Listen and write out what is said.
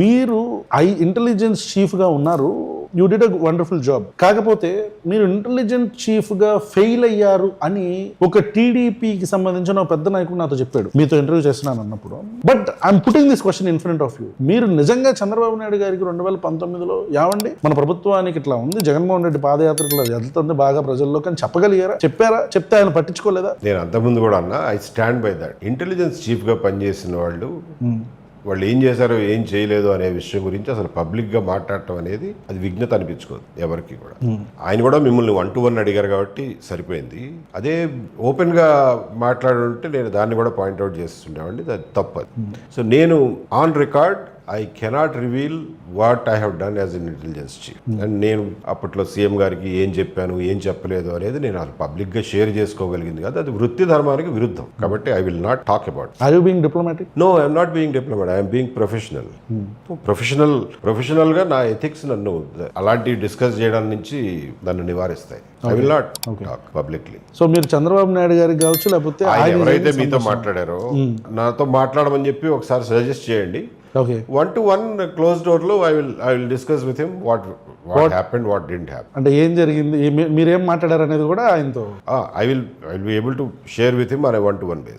మీరు I intelligence చీఫ్గా ఉన్నారు. You did a wonderful job కాకపోతే మీరు ఇంటెలిజెంట్ చీఫ్గా ఫెయిల్ అయ్యారు అని ఒక టీడీపీకి సంబంధించిన పెద్ద నాయకుడు నాతో చెప్పాడు. మీతో ఇంటర్వ్యూ చేస్తున్నాను అన్నప్పుడు. But I'm putting this question in front of you మీరు నిజంగా చంద్రబాబు నాయుడు గారికి రెండు వేల పంతొమ్మిదిలో యావండి? మన ప్రభుత్వానికి ఇట్లా ఉంది. జగన్మోహన్ రెడ్డి పాదయాత్ర ఇట్లా వెళ్తుంది బాగా ప్రజల్లో కానీ చెప్పగలిగారా? చెప్పారా? చెప్తే ఆయన పట్టించుకోలేదా? నేను అంతకుముందు కూడా అన్నా I stand by that intelligence చీఫ్గా పనిచేసిన వాళ్ళు వాళ్ళు ఏం చేశారో ఏం చేయలేదు అనే విషయం గురించి అసలు పబ్లిక్గా మాట్లాడటం అనేది అది విఘ్నత అనిపించుకోదు ఎవరికి కూడా. ఆయన కూడా మిమ్మల్ని వన్ టు వన్ అడిగారు కాబట్టి సరిపోయింది. అదే ఓపెన్గా మాట్లాడుంటే నేను దాన్ని కూడా పాయింట్అవుట్ చేస్తుండేవాడిని అది తప్పదు. సో నేను on record I cannot reveal what I have done as in intelligence chief and నేను అప్పట్లో సీఎం గారికి ఏం చెప్పాను ఏం చెప్పలేదు అనేది నేను అది పబ్లిక్గా షేర్ చేసుకోగలిగింది కాదు. అది వృత్తి ధర్మానికి విరుద్ధం. కాబట్టి I will not talk about are you being diplomatic no I'm not being diplomat I'm being professional professional ప్రొఫెషనల్గా నా ఎథిక్స్ నన్ను అలాంటి డిస్కస్ చేయడం నుంచి నన్ను నివారిస్తాయి. I will not talk publicly so మీరు చంద్రబాబు నాయుడు గారికి కావచ్చు లేకపోతే ఎవరైతే మీతో మాట్లాడారో నాతో మాట్లాడమని చెప్పి ఒకసారి సజెస్ట్ చేయండి. One to one close డోర్లో I will I will discuss with him what what happened what didn't happen అంటే ఏం జరిగింది? మీరేం మాట్లాడారు అనేది కూడా ఆయనతో. I will I will be able to share with him అనే వన్ టు వన్ బేస్